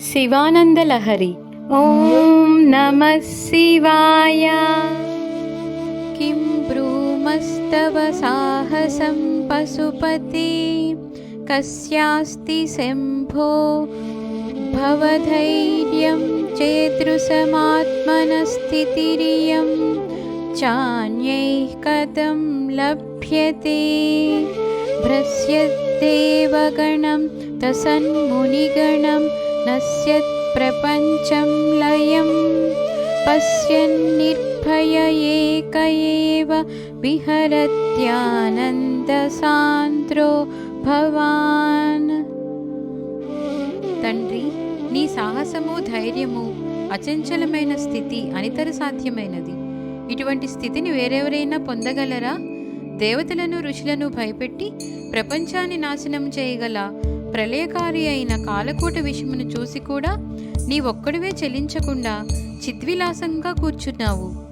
शिवानन्दलहरि। ॐ नमः शिवाय। किं ब्रूमस्तव साहसं पशुपति। कस्यास्ति शम्भो। भवधैर्यं चेदृशमात्मनस्थितिरियं चान्यैः कथं लभ्यते। भ्रस्यदेवगणं तसन्मुनिगणं नश्यत्प्रपञ्चं लयम् पश्यन्निर्भय एक एव విహరత్యానందసాంద్రో భవాన్ తండ్రి నీ సాహసము ధైర్యము అచంచలమైన స్థితి అనితర సాధ్యమైనది ఇటువంటి స్థితిని వేరెవరైనా పొందగలరా దేవతలను ఋషులను భయపెట్టి ప్రపంచాన్ని నాశనం చేయగల ప్రళయకారి అయిన కాలకూట విషయమును చూసి కూడా నీ ఒక్కడివే చెలించకుండా చిద్విలాసంగా కూర్చున్నావు.